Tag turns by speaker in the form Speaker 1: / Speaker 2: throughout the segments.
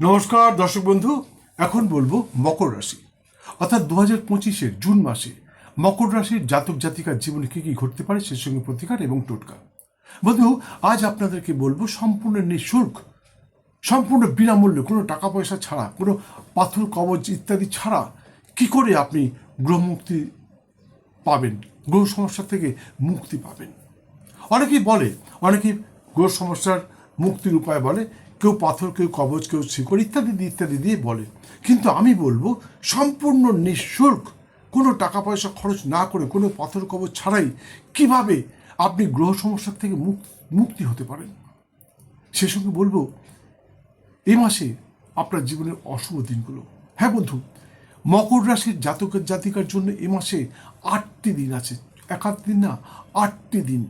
Speaker 1: নমস্কার, দর্শক বন্ধু। এখন বলব মকর রাশি। অর্থাৎ দু হাজার পঁচিশের জুন মাসে মকর রাশির জাতক জাতিকার জীবনে কী কী ঘটতে পারে সে সঙ্গে প্রতিকার এবং টোটকা। বন্ধু, আজ আপনাদেরকে বলব সম্পূর্ণ নিঃশুল্ক, সম্পূর্ণ বিনামূল্যে, কোনো টাকা পয়সা ছাড়া, কোনো পাথর, কবচ ইত্যাদি ছাড়া কি করে আপনি গ্রহমুক্তি পাবেন, গ্রহ সমস্যা থেকে মুক্তি পাবেন? অনেকেই বলে, অনেকেই গ্রহ সমস্যার মুক্তির উপায় বলে কেউ পাথর, কেউ কবচ, কেউ শিকড় ইত্যাদি ইত্যাদি দিয়ে বলে। কিন্তু আমি বলব, সম্পূর্ণ নিঃশুল্ক, কোনো টাকা পয়সা খরচ না করে, কোনো পাথর, কবচ ছাড়াই কীভাবে আপনি গ্রহ সমস্যার থেকে মুক- মুক্তি হতে পারেন? সে সঙ্গে বলব এই মাসে আপনার জীবনের অশুভ দিনগুলো। হ্যাঁ বন্ধু, মকর রাশির জাতকের, জাতিকার জন্য এ মাসে আটটি দিন আছে। এক দিন না, আটটি দিন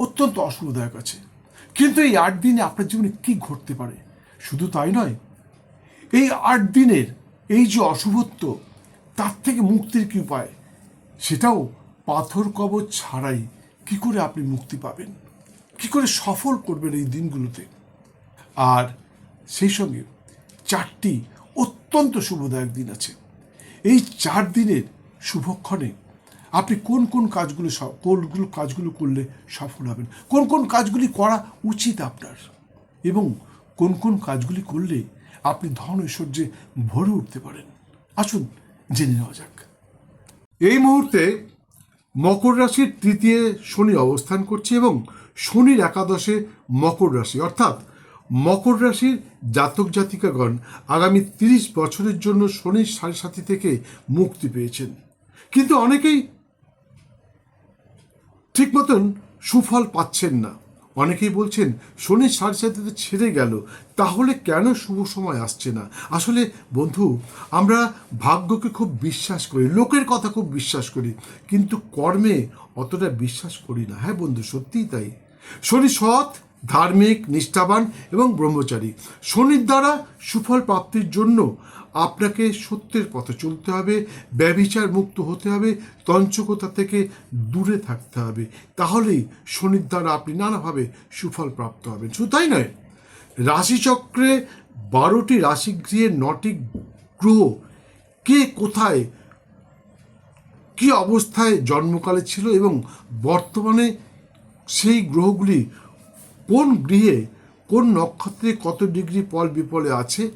Speaker 1: অত্যন্ত অশুভদায়ক আছে। কিন্তু এই আট দিনে আপনার জীবনে কি ঘটতে পারে? শুধু তাই নয়, এই আট দিনের এই যে অশুভত্ব, তার থেকে মুক্তির কি উপায়? সেটাও পাথর কবচ ছাড়াই কি করে আপনি মুক্তি পাবেন? কি করে সফল করবেন এই দিনগুলোতে? আর সেই সঙ্গে চারটি অত্যন্ত শুভদায়ক দিন আছে। এই চার দিনের শুভক্ষণে আপনি কোন কোন কাজগুলো কোনগুলো কাজগুলো করলে সফল হবেন? কোন কোন কাজগুলি করা উচিত আপনার? এবং কোন কোন কাজগুলি করলে আপনি ধন ঐশ্বর্যে ভরে উঠতে পারেন? আসুন জেনে নেওয়া যাক। এই মুহূর্তে মকর রাশির তৃতীয় শনি অবস্থান করছে এবং শনির একাদশে মকর রাশি। অর্থাৎ মকর রাশির জাতক জাতিকাগণ আগামী তিরিশ বছরের জন্য শনির সাড়ে সাথী থেকে মুক্তি পেয়েছেন। কিন্তু অনেকেই ঠিক মতন সুফল পাচ্ছেন না। অনেকেই বলছেন, শনি সাড়ে সাথীতে ছেড়ে গেল, তাহলে কেন শুভ সময় আসছে না? আসলে বন্ধু, আমরা ভাগ্যকে খুব বিশ্বাস করি, লোকের কথা খুব বিশ্বাস করি, কিন্তু কর্মে অতটা বিশ্বাস করি না। হ্যাঁ বন্ধু, সত্যিই তাই। শনি সৎ ধার্মিক, নিষ্ঠাবান এবং ব্রহ্মচারী। শনির দ্বারা সুফল প্রাপ্তির জন্য আপনাকে সত্যের পথে চলতে হবে ব্যবিচার মুক্ত হতে হবে তঞ্চকতা থেকে দূরে থাকতে হবে। তাহলেই শনির দ্বারা আপনি নানাভাবে সুফল প্রাপ্ত হবেন। শুধু তাই নয়, রাশিচক্রে বারোটি রাশিগৃহের নটি গ্রহ কে কোথায়, কি অবস্থায় জন্মকালে ছিল এবং বর্তমানে সেই গ্রহগুলি কোন গৃহে, কোন নক্ষত্রে কত ডিগ্রি পল বিপলে আছে,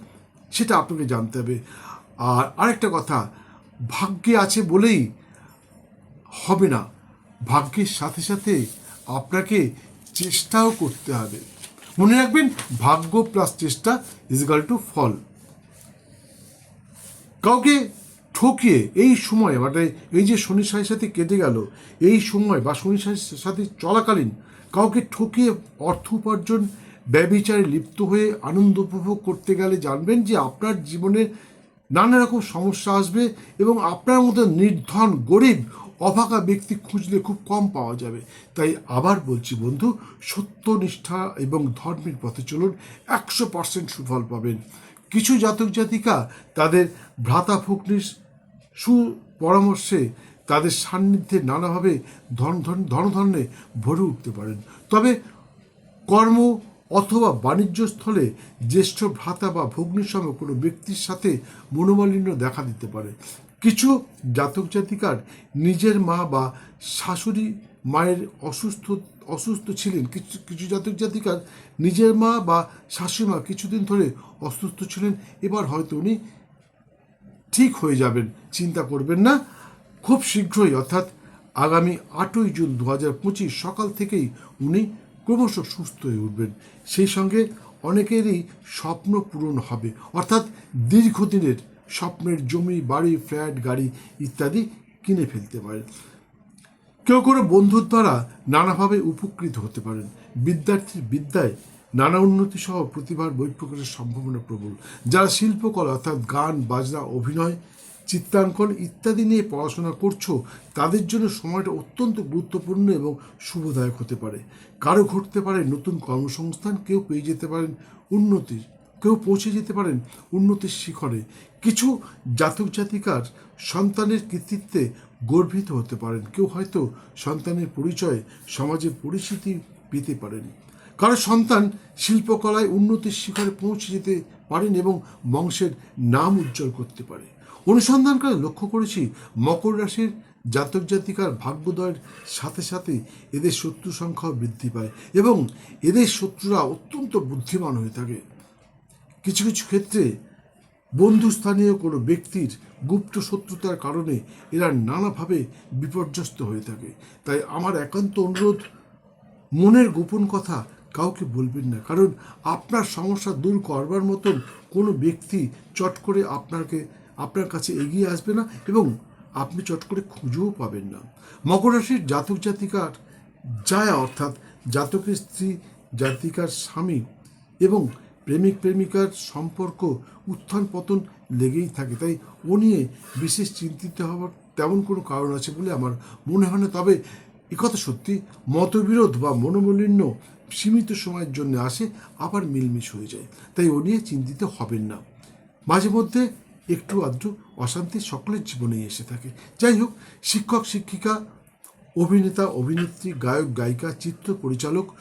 Speaker 1: সেটা আপনাকে জানতে হবে। আর আরেকটা কথা, ভাগ্যে আছে বলেই হবে না। ভাগ্যের সাথে সাথে আপনাকে চেষ্টাও করতে হবে। মনে রাখবেন, ভাগ্য প্লাস চেষ্টা ইজগাল টু ফল। কাউকে ঠকিয়ে এই সময় মানে এই যে শনি সাথে সাথে কেটে গেল, এই সময় বা শনি সাথে চলাকালীন কাউকে ঠকিয়ে অর্থ উপার্জন, ব্যবিচারে লিপ্ত হয়ে আনন্দ উপভোগ করতে গেলে জানবেন যে আপনার জীবনে নানা রকম সমস্যা আসবে এবং আপনার মতো নির্ধন, গরিব, অভাগা ব্যক্তি খুঁজলে খুব কম পাওয়া যাবে। তাই আবার বলছি বন্ধু সত্যনিষ্ঠা এবং ধর্মের পথে চলুন, একশো পার্সেন্ট সুফল পাবেন। কিছু জাতক জাতিকা তাদের ভ্রাতা ভগ্নির সুপরামর্শে তাদের সান্নিধ্যে নানাভাবে ধন ধন ধনধন্যে ভরে উঠতে পারেন। তবে কর্ম অথবা বাণিজ্য স্থলে জ্যেষ্ঠ ভ্রাতা বা ভগ্নির সঙ্গে কোনো ব্যক্তির সাথে মনোমালিন্য দেখা দিতে পারে। কিছু জাতক জাতিকার নিজের মা বা শাশুড়ি মায়ের অসুস্থ অসুস্থ ছিলেন। কিছু কিছু জাতক জাতিকার নিজের মা বা শাশুড়ি মা কিছুদিন ধরে অসুস্থ ছিলেন। এবার হয়তো উনি ঠিক হয়ে যাবেন, চিন্তা করবেন না। খুব শীঘ্রই, অর্থাৎ আগামী আটই জুন দু হাজার পঁচিশ সকাল থেকেই উনি ক্রমশ সুস্থ হয়ে উঠবেন। সেই সঙ্গে অনেকেরই স্বপ্ন পূরণ হবে, অর্থাৎ দীর্ঘদিনের স্বপ্নের জমি, বাড়ি, ফ্ল্যাট, গাড়ি ইত্যাদি কিনে ফেলতে পারেন। কেউ কোনো বন্ধুর দ্বারা নানাভাবে উপকৃত হতে পারেন। বিদ্যার্থীর বিদ্যায় নানা উন্নতি সহ প্রতিভার বহিঃপ্রকাশের সম্ভাবনা প্রবল। যারা শিল্পকলা অর্থাৎ গান, বাজনা, অভিনয়, চিত্রাঙ্কন ইত্যাদি নিয়ে পড়াশোনা করছ, তাদের জন্য সময়টা অত্যন্ত গুরুত্বপূর্ণ এবং শুভদায়ক হতে পারে। কারও ঘটতে পারে নতুন কর্মসংস্থান, কেউ পেয়ে যেতে পারেন উন্নতির, কেউ পৌঁছে যেতে পারেন উন্নতির শিখরে। কিছু জাতক জাতিকার সন্তানের কৃতিত্বে গর্বিত হতে পারেন। কেউ হয়তো সন্তানের পরিচয়ে সমাজে পরিচিতি পেতে পারেন। কারও সন্তান শিল্পকলায় উন্নতির শিখরে পৌঁছে যেতে পারেন এবং বংশের নাম উজ্জ্বল করতে পারে। অনুসন্ধানকালে লক্ষ্য করেছি, মকর রাশির জাতক জাতিকার ভাগ্যোদয়ের সাথে সাথে এদের শত্রু সংখ্যাও বৃদ্ধি পায় এবং এদের শত্রুরা অত্যন্ত বুদ্ধিমান হয়ে থাকে। কিছু কিছু ক্ষেত্রে বন্ধুস্থানীয় কোনো ব্যক্তির গুপ্ত শত্রুতার কারণে এরা নানাভাবে বিপর্যস্ত হয়ে থাকে। তাই আমার একান্ত অনুরোধ, মনের গোপন কথা কাউকে বলবেন না। কারণ আপনার সমস্যা দূর করবার মতন কোনো ব্যক্তি চট করে আপনাকে, আপনার কাছে এগিয়ে আসবে না এবং আপনি চট করে খুঁজেও পাবেন না। মকর রাশির জাতক জাতিকার জায়া অর্থাৎ জাতকের স্ত্রী, জাতিকার স্বামী এবং প্রেমিক প্রেমিকার সম্পর্ক উত্থান পতন লেগেই থাকে। তাই ও নিয়ে বিশেষ চিন্তিত হওয়ার তেমন কোনো কারণ আছে বলে আমার মনে হয় না। তবে একথা সত্যি, মতবিরোধ বা মনোমালিন্য সীমিত সময়ের জন্য আসে, আবার মিলমিশ হয়ে যায়। তাই ও নিয়ে চিন্তিত হবেন না। মাঝে মধ্যে একটু আধটু অশান্তি সকলের জীবনেই এসে থাকে। যাই হোক, শিক্ষক, শিক্ষিকা, অভিনেতা, অভিনেত্রী, গায়ক, গায়িকা, চিত্র পরিচালক,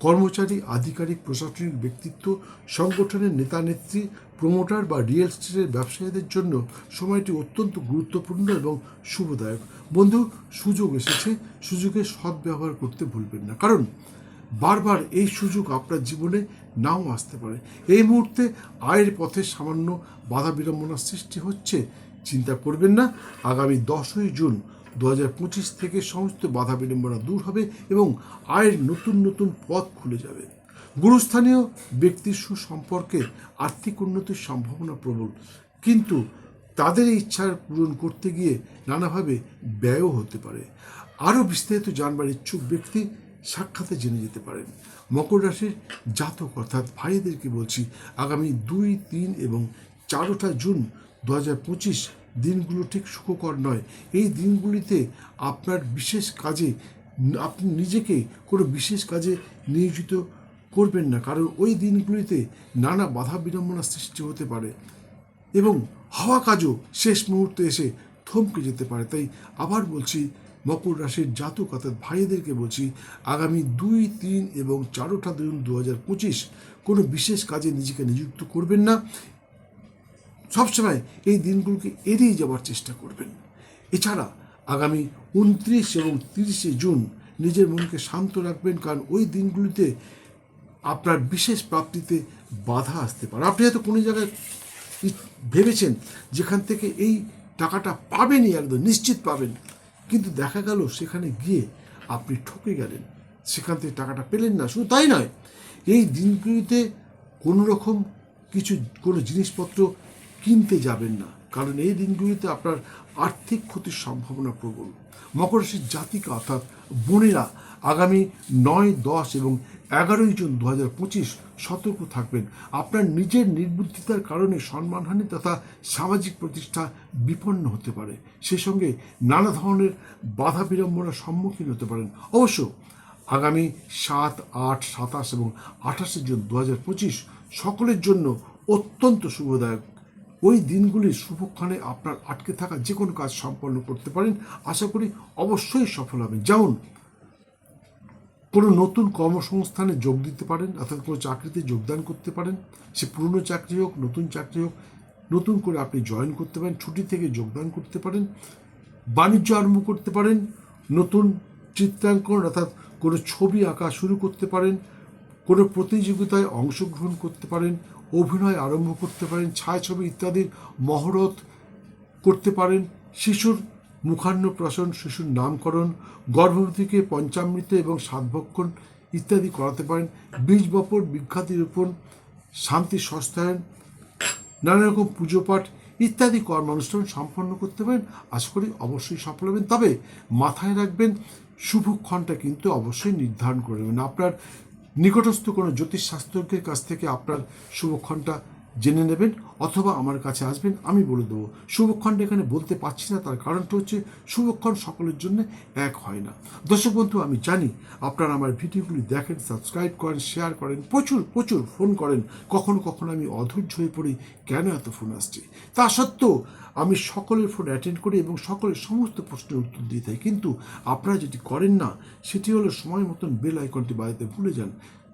Speaker 1: কর্মচারী, আধিকারিক, প্রশাসনিক ব্যক্তিত্ব, সংগঠনের নেতা, নেত্রী, প্রমোটার বা রিয়েল স্টেটের ব্যবসায়ীদের জন্য সময়টি অত্যন্ত গুরুত্বপূর্ণ এবং শুভদায়ক। বন্ধু, সুযোগ এসেছে। সুযোগের সদ্ব্যবহার করতে ভুলবেন না। কারণ বারবার এই সুযোগ আপনার জীবনে নাও আসতে পারে। এই মুহূর্তে আয়ের পথে সামান্য বাধা বিড়ম্বনার সৃষ্টি হচ্ছে। চিন্তা করবেন না, আগামী দশই জুন দু হাজার পঁচিশ থেকে সমস্ত বাধা বিড়ম্বনা দূর হবে এবং আয়ের নতুন নতুন পথ খুলে যাবে। গুরুস্থানীয় ব্যক্তির সুসম্পর্কে আর্থিক উন্নতির সম্ভাবনা প্রবল। কিন্তু তাদের ইচ্ছার পূরণ করতে গিয়ে নানাভাবে ব্যয়ও হতে পারে। আরও বিস্তারিত জানবার ইচ্ছুক ব্যক্তি সাক্ষাতে জেনে যেতে পারেন। মকর রাশির জাতক অর্থাৎ ভাইদেরকে বলছি, আগামী দুই, তিন এবং চারোটা জুন দু হাজার পঁচিশ দিনগুলো ঠিক সুখকর নয়। এই দিনগুলিতে আপনার বিশেষ কাজে, আপনি নিজেকে কোনো বিশেষ কাজে নিয়োজিত করবেন না, কারণ ওই দিনগুলিতে নানা বাধা বিড়ম্বনার সৃষ্টি হতে পারে এবং হাওয়া কাজও শেষ মুহূর্তে এসে থমকে যেতে পারে। তাই আবার বলছি মকর রাশির জাতক অর্থাৎ ভাইদেরকে বলছি, আগামী দুই, তিন এবং চারোটা জুন দু হাজার পঁচিশ কোনো বিশেষ কাজে নিজেকে নিযুক্ত করবেন না। সবসময় এই দিনগুলোকে এড়িয়ে যাওয়ার চেষ্টা করবেন। এছাড়া আগামী উনত্রিশ এবং তিরিশে জুন নিজের মনকে শান্ত রাখবেন, কারণ ওই দিনগুলিতে আপনার বিশেষ প্রাপ্তিতে বাধা আসতে পারে। আপনি হয়তো কোনো জায়গায় ভেবেছেন যেখান থেকে এই টাকাটা পাবেনই, একদম নিশ্চিত পাবেন। কিন্তু দেখা গেল সেখানে গিয়ে আপনি ঠকে গেলেন। সেখান থেকে টাকাটা পেলেন না, শুধু তাই নয়, এই দিনগুলিতে কোনো রকম কিছু, কোনো জিনিসপত্র কিনতে যাবেন না, কারণ এই দিনগুলিতে আপনার আর্থিক ক্ষতির সম্ভাবনা প্রবল। মকর রাশির জাতিকা অর্থাৎ বোনেরা আগামী নয়, দশ এবং এগারোই জুন দু হাজার পঁচিশ সতর্ক থাকবেন। আপনার নিজের নির্বুদ্ধিতার কারণে সম্মানহানি তথা সামাজিক প্রতিষ্ঠা বিপন্ন হতে পারে। সে সঙ্গে নানা ধরনের বাধা বিড়ম্বনার সম্মুখীন হতে পারেন। অবশ্য আগামী সাত, আট, সাতাশ এবং আঠাশে জুন দু হাজার পঁচিশ সকলের জন্য অত্যন্ত শুভদায়ক। ওই দিনগুলির শুভক্ষণে আপনার আটকে থাকা যে কোনো কাজ সম্পন্ন করতে পারেন। আশা করি অবশ্যই সফল হবেন। যেমন কোনো নতুন কর্মসংস্থানে যোগ দিতে পারেন, অর্থাৎ কোনো চাকরিতে যোগদান করতে পারেন, সে পুরনো চাকরি হোক, নতুন চাকরি হোক, নতুন করে আপনি জয়েন করতে পারেন, ছুটি থেকে যোগদান করতে পারেন, বাণিজ্য আরম্ভ করতে পারেন, নতুন চিত্রাঙ্কন, অর্থাৎ কোনো ছবি আঁকা শুরু করতে পারেন, কোনো প্রতিযোগিতায় অংশগ্রহণ করতে পারেন, অভিনয় আরম্ভ করতে পারেন, ছায়াছবি ইত্যাদির মহরত করতে পারেন, শিশুর মুখান্নপ্রাশন শিশুর নামকরণ, গর্ভবতীকে পঞ্চামৃত এবং সাতভক্ষণ ইত্যাদি করাতে পারেন। বীজ বপন বিখ্যাতি রোপণ, শান্তি সস্তায়ন নানা রকম পুজো পাঠ ইত্যাদি কর্মানুষ্ঠান সম্পন্ন করতে পারেন। আশা করি অবশ্যই সফল হবেন। তবে মাথায় রাখবেন শুভক্ষণটা কিন্তু অবশ্যই নির্ধারণ করে নেবেন। আপনার নিকটস্থ কোনো জ্যোতিষ শাস্ত্রজ্ঞের কাছ থেকে আপনার শুভক্ষণটা জেনে নেবেন অথবা আমার কাছে আসবেন, আমি বলে দেবো। শুভক্ষণটা এখানে বলতে পারছি না, তার কারণটা হচ্ছে শুভক্ষণ সকলের জন্য এক হয় না। দর্শক বন্ধু, আমি জানি আপনারা আমার ভিডিওগুলি দেখেন সাবস্ক্রাইব করেন শেয়ার করেন, প্রচুর প্রচুর ফোন করেন। কখনো কখনো আমি অধৈর্য হয়ে পড়ি, কেন এত ফোন আসছে? তা সত্ত্বেও আমি সকলের ফোন অ্যাটেন্ড করি এবং সকলের সমস্ত প্রশ্নের উত্তর দিয়ে থাকি। কিন্তু আপনারা যেটি করেন না, সেটি হলো সময় মতন বেল আইকনটি বাজাতে ভুলে যান।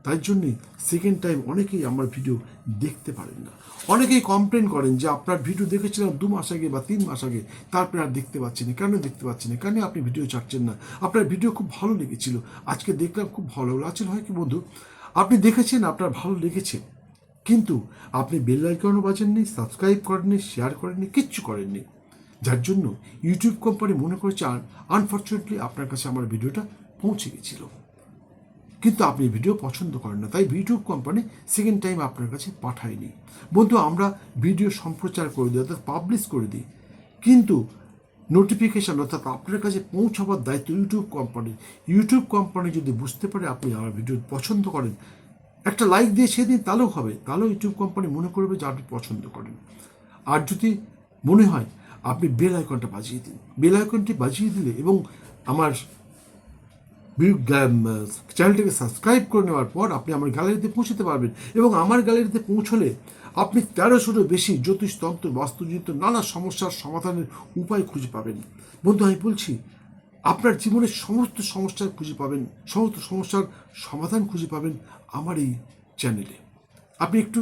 Speaker 1: তাই জন্যই সেকেন্ড টাইম অনেকেই আমার ভিডিও দেখতে পারেন না। অনেকেই কমপ্লেন করেন যে আপনার ভিডিও দেখেছিলাম দু মাস আগে বা তিন মাস আগে, তারপরে আর দেখতে পাচ্ছি না। কেন দেখতে পাচ্ছি না? কেন আপনি ভিডিও ছাড়ছেন না? আপনার ভিডিও খুব ভালো লেগেছিল। আজকে দেখলাম খুব ভালো লাগল। আসলে হয় কি বন্ধু? আপনি দেখেছেন, আপনার ভালো লেগেছে। কিন্তু আপনি বেল আইকনও বাজেননি সাবস্ক্রাইব করেননি শেয়ার করেননি, কিচ্ছু করেননি। যার জন্য ইউটিউব কোম্পানি মনে করেছে আনফর্চুনেটলি আপনার কাছে আমার ভিডিওটা পৌঁছে গেছিল। কিন্তু আপনি ভিডিও পছন্দ করেন না, তাই ইউটিউব কোম্পানি সেকেন্ড টাইম আপনার কাছে পাঠায়নি। বন্ধু, আমরা ভিডিও সম্প্রচার করে দিই, অর্থাৎ পাবলিশ করে দিই, কিন্তু নোটিফিকেশান অর্থাৎ আপনার কাছে পৌঁছাবার দায়িত্ব ইউটিউব কোম্পানির ইউটিউব কোম্পানি যদি বুঝতে পারে আপনি আমার ভিডিও পছন্দ করেন, একটা লাইক দিয়ে সেদিন তাহলেও হবে, তাহলেও ইউটিউব কোম্পানি মনে করবে যে আপনি পছন্দ করেন। আর যদি মনে হয়, আপনি বেল আইকনটা বাজিয়ে দিন বেল আইকনটি বাজিয়ে দিলে এবং আমার চ্যানেলটিকে সাবস্ক্রাইব করে নেওয়ার পর আপনি আমার গ্যালারিতে পৌঁছতে পারবেন এবং আমার গ্যালারিতে পৌঁছলে আপনি তেরোশোরও বেশি জ্যোতিষতন্ত্র বাস্তুজিত নানা সমস্যার সমাধানের উপায় খুঁজে পাবেন। বন্ধু, আমি বলছি, আপনার জীবনের সমস্ত সমস্যার খুঁজে পাবেন, সমস্ত সমস্যার সমাধান খুঁজে পাবেন আমার এই চ্যানেলে আপনি একটু,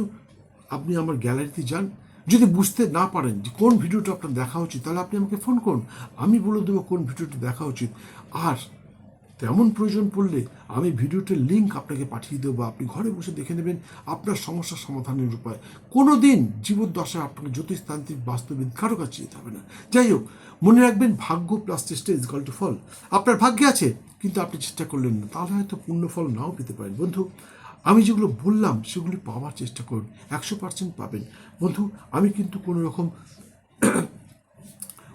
Speaker 1: আপনি আমার গ্যালারিতে যান। যদি বুঝতে না পারেন যে কোন ভিডিওটা আপনার দেখা উচিত, তাহলে আপনি আমাকে ফোন করুন। আমি বলে দেবো কোন ভিডিওটি দেখা উচিত। আর তেমন প্রয়োজন পড়লে আমি ভিডিওটির লিঙ্ক আপনাকে পাঠিয়ে দেবো। আপনি ঘরে বসে দেখে নেবেন আপনার সমস্যার সমাধানের উপায়। কোনো দিন জীবদ্দশায় আপনাকে জ্যোতিষতান্ত্রিক বাস্তবিক কারও কাছে যেতে হবে না। যাই হোক, মনে রাখবেন ভাগ্য প্লাস চেষ্টা ইজ টু ফল আপনার ভাগ্যে আছে, কিন্তু আপনি চেষ্টা করলেন না। তাহলে হয়তো পূর্ণ ফল নাও পেতে পারেন। বন্ধু, আমি যেগুলো বললাম, সেগুলি পাওয়ার চেষ্টা করুন। একশো পার্সেন্ট পাবেন। বন্ধু, আমি কিন্তু কোনো রকম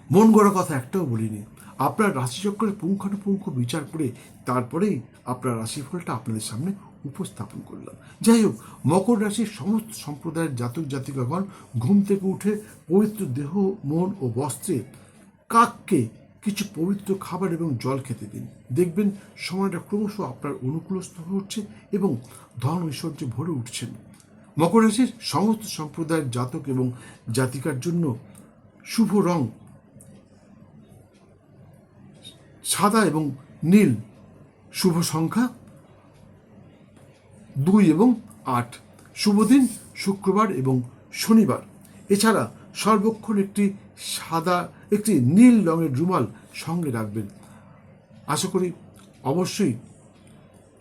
Speaker 1: মন গড়া কথা একটাও বলিনি। আপনার রাশিচক্রের পুঙ্খানুপুঙ্খ বিচার করে তারপরেই আপনার রাশিফলটা আপনাদের সামনে উপস্থাপন করলাম। যাই হোক, মকর রাশির সমস্ত সম্প্রদায়ের জাতক জাতিকাগণ ঘুম থেকে উঠে পবিত্র দেহ, মন ও বস্ত্রে কাককে কিছু পবিত্র খাবার এবং জল খেতে দিন। দেখবেন সময়টা ক্রমশ আপনার অনুকূলস্থ হয়ে উঠছে এবং ধন ঐশ্বর্যে ভরে উঠছেন মকর রাশির সমস্ত সম্প্রদায়ের জাতক এবং জাতিকার জন্য শুভ রং সাদা এবং নীল। শুভ সংখ্যা দুই এবং আট। শুভ দিন, শুক্রবার এবং শনিবার। এছাড়া সর্বক্ষণ একটি সাদা, একটি নীল রঙের রুমাল সঙ্গে রাখবেন। আশা করি অবশ্যই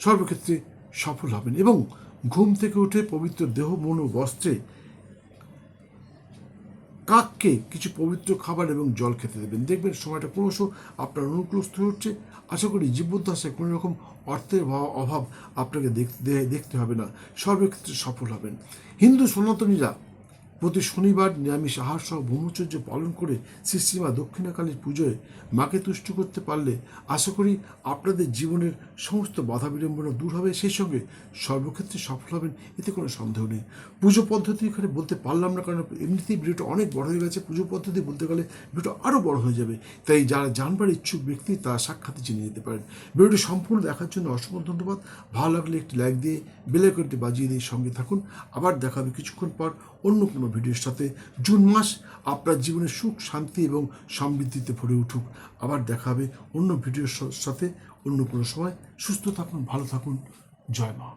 Speaker 1: সর্বক্ষেত্রে সফল হবেন এবং ঘুম থেকে উঠে পবিত্র দেহ, মন ও বস্ত্রে কাককে কিছু পবিত্র খাবার এবং জল খেতে দেবেন। দেখবেন সময়টা ক্রমশ আপনার অনুকূলস্থ উঠছে আশা করি জীবদ্দশায় কোনো রকম অর্থের অভাব আপনাকে দেখতে দেখতে হবে না। সর্বক্ষেত্রে সফল হবেন। হিন্দু সনাতনীরা প্রতি শনিবার নিরামিষ আহার সহ ব্রহ্মচর্য পালন করে শ্রীশ্রীমা দক্ষিণাকালীর পুজোয় মাকে তুষ্ট করতে পারলে আশা করি আপনাদের জীবনের সমস্ত বাধা বিড়ম্বনা দূর হবে। সেই সঙ্গে সর্বক্ষেত্রে সফল হবেন, এতে কোনো সন্দেহ নেই। পুজো পদ্ধতি এখানে বলতে পারলাম না, কারণ এমনিতেই ভিডিওটা অনেক বড় হয়ে গেছে। পুজো পদ্ধতি বলতে গেলে ভিডিওটা আরও বড় হয়ে যাবে। তাই যারা জানবার ইচ্ছুক ব্যক্তি তারা সাক্ষাতে জেনে যেতে পারেন। ভিডিওটি সম্পূর্ণ দেখার জন্য অসংখ্য ধন্যবাদ। ভালো লাগলে একটি লাইক দিয়ে বেলাইকনটি বাজিয়ে দিয়ে সঙ্গে থাকুন। আবার দেখাবে কিছুক্ষণ পর অন্য কোনো ভিডিওর সাথে জুন মাস আপনার জীবনে সুখ, শান্তি এবং সমৃদ্ধিতে ভরে উঠুক। আবার দেখা হবে অন্য ভিডিওর সাথে অন্য কোনো সময়। সুস্থ থাকুন, ভালো থাকুন। জয় মা।